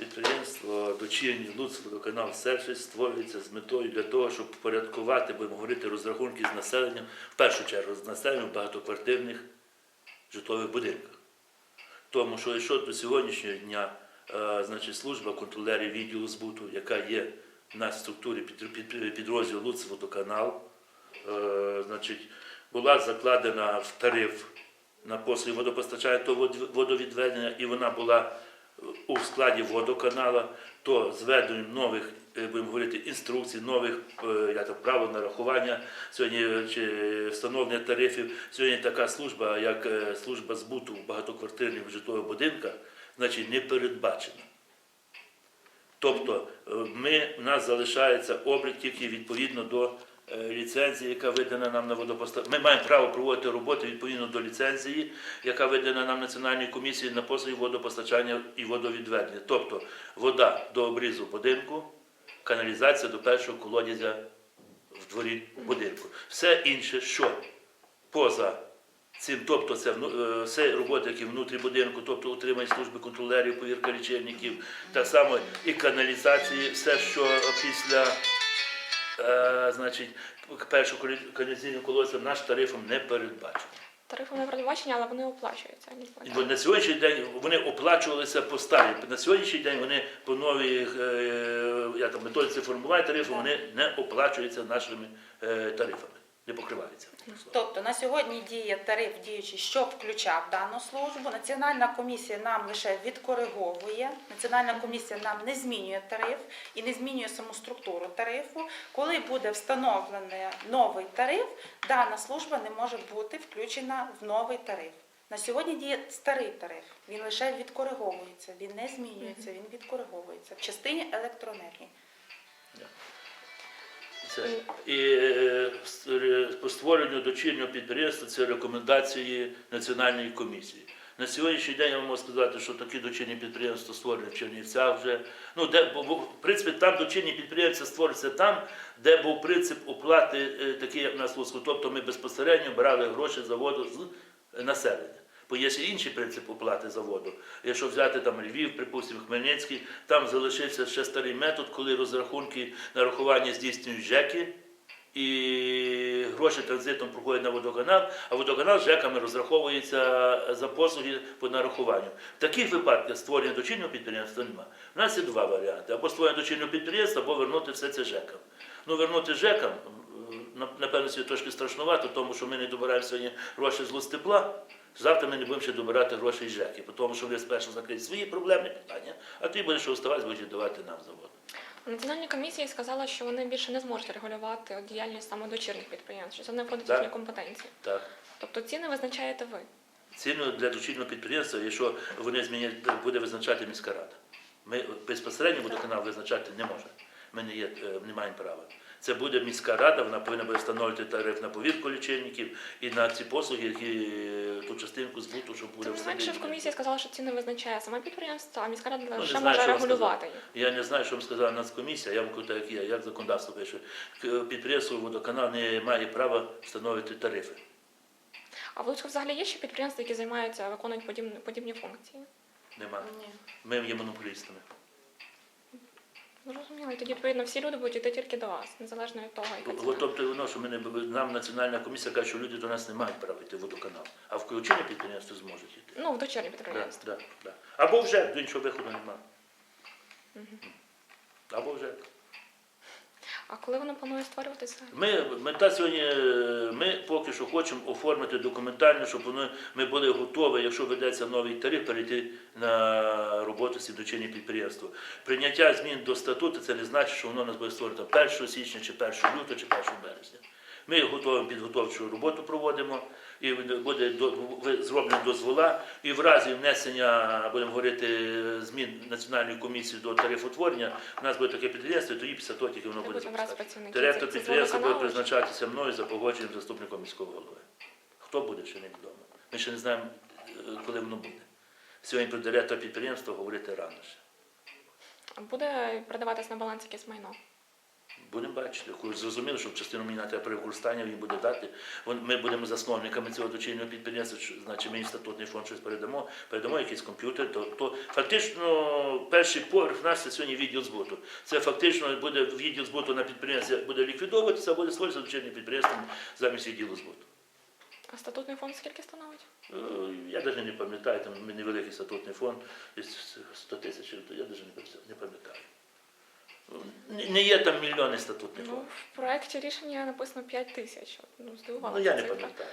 Підприємство дочірнє Луцводоканал Сервіс створюється з метою для того, щоб впорядкувати, будемо говорити, розрахунки з населенням, в першу чергу з населенням в багатоквартирних житлових будинках. Тому що якщо до сьогоднішнього дня е, значить, служба контролерів відділу збуту, яка є на структурі під, під, підрозділу Луцводоканал, е, значить, була закладена в тариф на послуги водопостачання та водовідведення, і вона була у складі водоканала, то з введенням нових, е, будемо говорити, інструкцій, нових е, як то, правил нарахування, сьогодні е, чи встановлення тарифів. Сьогодні така служба, як служба збуту в багатоквартирних житлових будинках, значить не передбачена. Тобто ми, у нас залишається облік тільки відповідно до ліцензії, яка видана нам на водопостачання. Ми маємо право проводити роботи відповідно до ліцензії, яка видана нам Національною комісією на послуги водопостачання і водовідведення. Тобто вода до обрізу будинку, каналізація до першого колодязя в дворі будинку. Все інше, що поза цим, тобто це е, все роботи, які внутрі будинку, тобто утримання служби контролерів, повірка лічильників, так само і каналізації, все, що після е, значить, першу кондиційну каналізаційного наш тарифом не передбачено. Тарифи не передбачені, але вони оплачуються. Бо на сьогоднішній день вони оплачувалися по старі. На сьогоднішній день вони по новій е, я там, методиці формування тарифу вони не оплачуються нашими е, тарифами, не покриваються. Тобто на сьогодні діє тариф діючий, що включав дану службу. Національна комісія нам лише відкориговує. Національна комісія нам не змінює тариф і не змінює саму структуру тарифу. Коли буде встановлений новий тариф, дана служба не може бути включена в новий тариф. На сьогодні діє старий тариф. Він лише відкориговується, він не змінюється, він відкориговується в частині електроенергії. І с- е, по створенню дочірнього підприємства це рекомендації Національної комісії. На сьогоднішній день я можу сказати, що такі дочірні підприємства створені в Чернівцях вже. Ну, де, бо- в принципі, там дочірні підприємства створюються там, де був принцип оплати, е, такий, як на Слуцьку. Тобто ми безпосередньо брали гроші за воду з населення. Бо є ще інший принцип оплати за воду. Якщо взяти там Львів, припустимо, Хмельницький, там залишився ще старий метод, коли розрахунки нарахування здійснюють ЖЕКи, і гроші транзитом проходять на водоканал, а водоканал з ЖЕКами розраховується за послуги по нарахуванню. В таких випадках створення дочірнього підприємства немає. У нас є два варіанти: або створення дочірнього підприємства, або вернути все це ЖЕКам. Ну, вернути ЖЕКам, напевно, це трошки страшнувато, тому що ми не добираємо сьогодні гроші з Лустепла. Завтра ми не будемо ще добирати гроші з ЖЕКи, тому що вони спершу закриють свої проблемні питання, а ти будеш оставатися, будеш давати нам завод. Національні комісії сказали, що вони більше не зможуть регулювати діяльність саме дочірніх підприємств, що це не входить в їхні компетенції. Так. Тобто ціни визначаєте ви. Ціну для дочірнього підприємства, якщо вони змінять, буде визначати міська рада. Ми безпосередньо водоканал визначати не можемо. Ми не, є, е, не маємо права. Це буде міська рада, вона повинна буде встановити тариф на повірку лічильників і на ці послуги, які е, ту частинку збуту, що буде Тим менше в комісії сказали, що ціни визначає саме підприємство, а міська рада лише знаю, може регулювати. Я не знаю, що вам сказала Нацкомісія, я вам кажу як є, як законодавство пише. Підприємство водоканал не має права встановити тарифи. А в Луцьку взагалі є ще підприємства, які займаються, виконують подібні, подібні функції? Немає. Ні. Ми є монополістами. Зрозуміло, і тоді відповідно всі люди будуть йти тільки до вас, незалежно від того, яка ціна. Тобто воно, що ми не нам національна комісія каже, що люди до нас не мають права йти в водоканал, а в включення підприємства зможуть йти. Ну, в дочірні Да, підприємства. да, да. Або вже до іншого виходу немає. Або вже. А коли воно планує створюватися? Ми, мета сьогодні, ми поки що хочемо оформити документально, щоб вони, ми були готові, якщо ведеться новий тариф, перейти на роботу з підприємства. Прийняття змін до статуту це не значить, що воно у нас буде створено 1 січня, чи 1 лютого, чи 1 березня. Ми готові підготовчу роботу проводимо, і буде зроблені дозвола, і в разі внесення, будемо говорити, змін Національної комісії до тарифотворення, у нас буде таке підприємство, і тоді після того тільки воно Де буде запускати. Директор підприємства буде призначатися мною за погодженням заступником міського голови. Хто буде, ще невідомо. Ми ще не знаємо, е, коли воно буде. Сьогодні про директора підприємства говорити рано ще. Буде передаватись на баланс якесь майно. Будемо бачити. Коли зрозуміло, що частину мені треба перевикористання він буде дати. Ми будемо засновниками цього дочірнього підприємства, значить ми їм статутний фонд щось передамо, передамо якийсь комп'ютер. То, то фактично перший поверх в нас це сьогодні відділ збуту. Це фактично буде відділ збуту на підприємстві буде ліквідовуватися, а буде створюватися дочірнє підприємство замість відділу збуту. А статутний фонд скільки становить? Е, Я навіть не пам'ятаю, там невеликий статутний фонд, десь 100 тисяч, я навіть не пам'ятаю- не пам'ятаю. Не- є там мільйони статутний Ну, в проєкті рішення написано 5 тисяч. Ну, здивувала Ну я не цифра. пам'ятаю.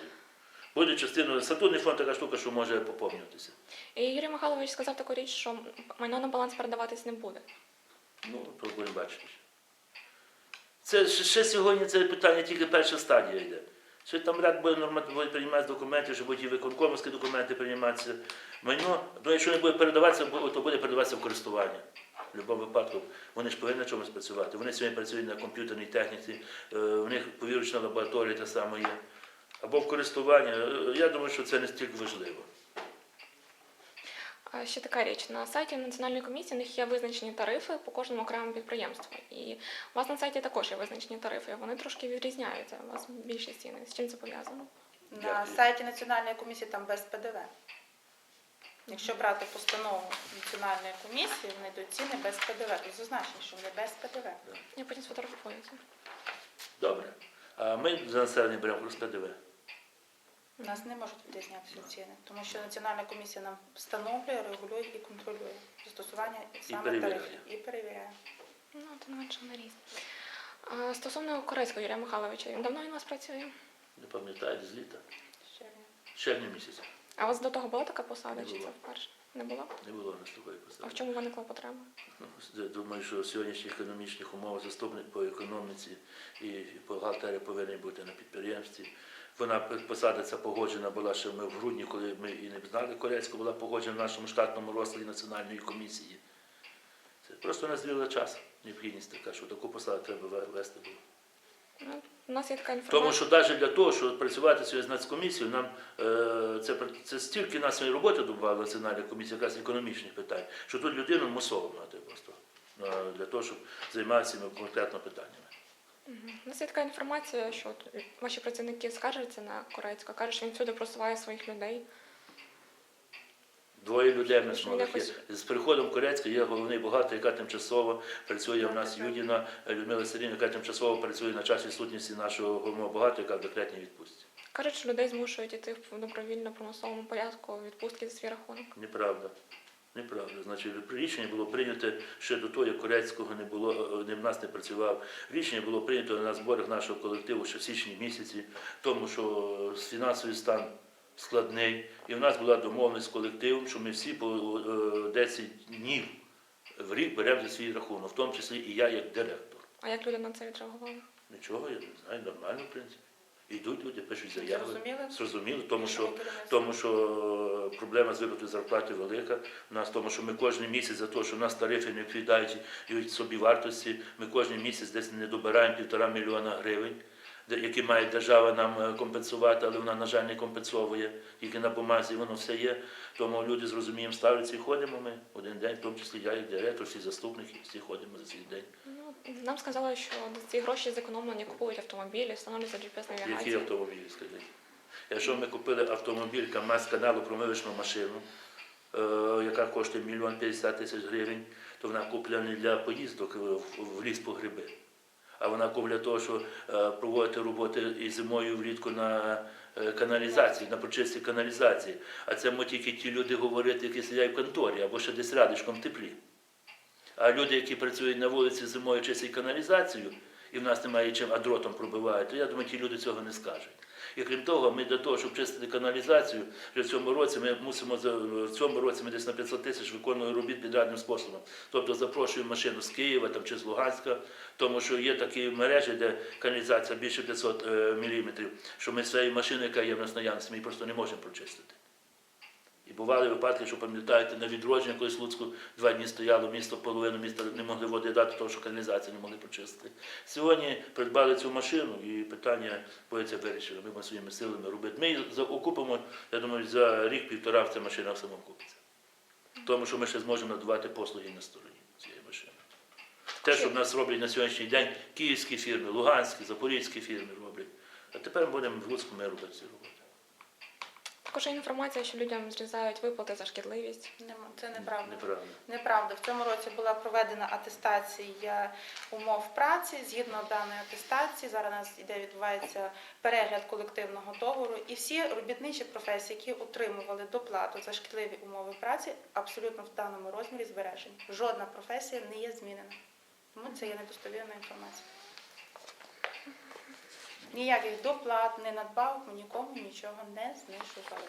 Буде частиною, статутний фонд така штука, що може поповнюватися. І Юрій Михайлович сказав таку річ, що майно на баланс передаватись не буде. Ну, то будемо бачити. Це ще, ще сьогодні це питання тільки перша стадія йде. Ще там ряд буде нормативно прийматися документи, що будуть і виконкомовські документи прийматися. Майно, ну якщо не буде передаватися, бу- то буде передаватися в користування. В будь-якому випадку вони ж повинні на чомусь працювати. Вони сьогодні працюють на комп'ютерній техніці, е, в них повірочна лабораторія та сама є. Або в користування. Е, Я думаю, що це не стільки важливо. Ще така річ. На сайті Національної комісії у них є визначені тарифи по кожному окремому підприємству. І у вас на сайті також є визначені тарифи. Вони трошки відрізняються. У вас більші ціни. З чим це пов'язано? На сайті Національної комісії там без ПДВ. Якщо брати постанову Національної комісії, вони йдуть ціни без ПДВ. Тут зазначено, що вони без ПДВ. Я потім сфотографую це. Добре. А ми за населення беремо з ПДВ. У нас не можуть відрізнятися ціни, тому що Національна комісія нам встановлює, регулює і контролює застосування саме перевіряє. тарифів і перевіряє. Ну, не менше, вони різні. А, стосовно Корецького Юрія Михайловича, він давно він у вас працює? Не пам'ятаю, з літа. Ще ні. Червня місяця. А у вас до того була така посада, Не чи було. це вперше? Не було? Не було в нас такої А посади. в чому виникла потреба? Ну, Думаю, що в сьогоднішніх економічних умовах заступник по економіці і бухгалтерія повинен бути на підприємстві. Вона посада ця погоджена була ще ми в грудні, коли ми і не знали Корецьку, була погоджена в нашому штатному розкладі національної комісії. Це просто назріла час, необхідність така, що таку посаду треба ве- вести було. Ну, у нас є така Тому що навіть для того, щоб працювати сьогодні з нацкомісією, нам е, це, це стільки нашої роботи добувала Національна комісія, якраз економічних питань, що тут людину мусово мати просто е, для того, щоб займатися цими конкретно питаннями. У нас є така інформація, що ваші працівники скаржаться на Корецького, кажуть, що він всюди просуває своїх людей. Двоє людей є. якось- З приходом Корецька є головний бухгалтер, яка тимчасово працює в нас Юдіна Людмила Сергійовна, яка тимчасово працює на час відсутності нашого головного бухгалтера, яка в декретній відпустці. Кажуть, що людей змушують іти в добровільно примусовому порядку відпустки за свій рахунок. Неправда. Неправда. Значить, рішення було прийнято ще до того, як Корецького не було, е, не в нас не працював. Рішення було прийнято на зборах нашого колективу ще в січні місяці, тому що е, фінансовий стан складний. І в нас була домовленість з колективом, що ми всі по е, 10 днів в рік беремо за свій рахунок, в тому числі і я як директор. А як люди на це відреагували? Нічого, я не знаю, нормально, в принципі. Йдуть люди, пишуть заяви. Зрозуміли? Зрозуміло, тому що тому що е, проблема з виплатою зарплати велика. У нас тому, що ми кожен місяць за те, що в нас тарифи не відповідають собі вартості, ми кожен місяць десь не добираємо півтора мільйона гривень, які має держава нам е, компенсувати, але вона, на жаль, не компенсовує. Тільки на бумазі воно все є. Тому люди з розумінням ставляться і ходимо ми один день, в тому числі я як директор, всі заступники, всі ходимо за цей день. Ну, нам сказали, що ці гроші зекономлені купують автомобілі, встановлюються Які GPS-навігації. автомобілі, скажіть? Якщо ми купили автомобіль КАМАЗ каналу промивочну машину, е, яка коштує мільйон 50 тисяч гривень, то вона куплена для поїздок е, в ліс по гриби. А вона купля того, що е, проводити роботи і зимою, і влітку на е, каналізації, на прочисті каналізації. А це можуть тільки ті люди говорити, які сидять в конторі або ще десь радишком в теплі. А люди, які працюють на вулиці зимою чистять каналізацію, і в нас немає чим, а дротом пробивають, то я думаю, ті люди цього не скажуть. І крім того, ми для того, щоб чистити каналізацію, вже в цьому році ми мусимо в цьому році ми десь на 500 тисяч виконуємо робіт підрядним способом. Тобто запрошуємо машину з Києва там, чи з Луганська, тому що є такі мережі, де каналізація більше 500 е, міліметрів, що ми своєї машини, яка є в нас наявності, ми просто не можемо прочистити. І бували випадки, що пам'ятаєте, на відродження, колись в Луцьку два дні стояло місто, половину міста не могли води дати, тому що каналізацію не могли почистити. Сьогодні придбали цю машину і питання боїться вирішили. Ми своїми силами робити. Ми окупимо, я думаю, за рік-півтора ця машина в самому купиться. Тому що ми ще зможемо надавати послуги на стороні цієї машини. Те, що в нас роблять на сьогоднішній день київські фірми, луганські, запорізькі фірми роблять. А тепер будемо в Луцьку ми робити ці роботи. Також є інформація, що людям зрізають виплати за шкідливість. Нема- Це неправда. Неправильно. Неправда. В цьому році була проведена атестація умов праці. Згідно даної атестації, зараз у нас іде відбувається перегляд колективного договору, і всі робітничі професії, які отримували доплату за шкідливі умови праці, абсолютно в даному розмірі збережені. Жодна професія не є змінена. Тому це є недостовірна інформація. Ніяких доплат, не надбавок нікому нічого не знижували.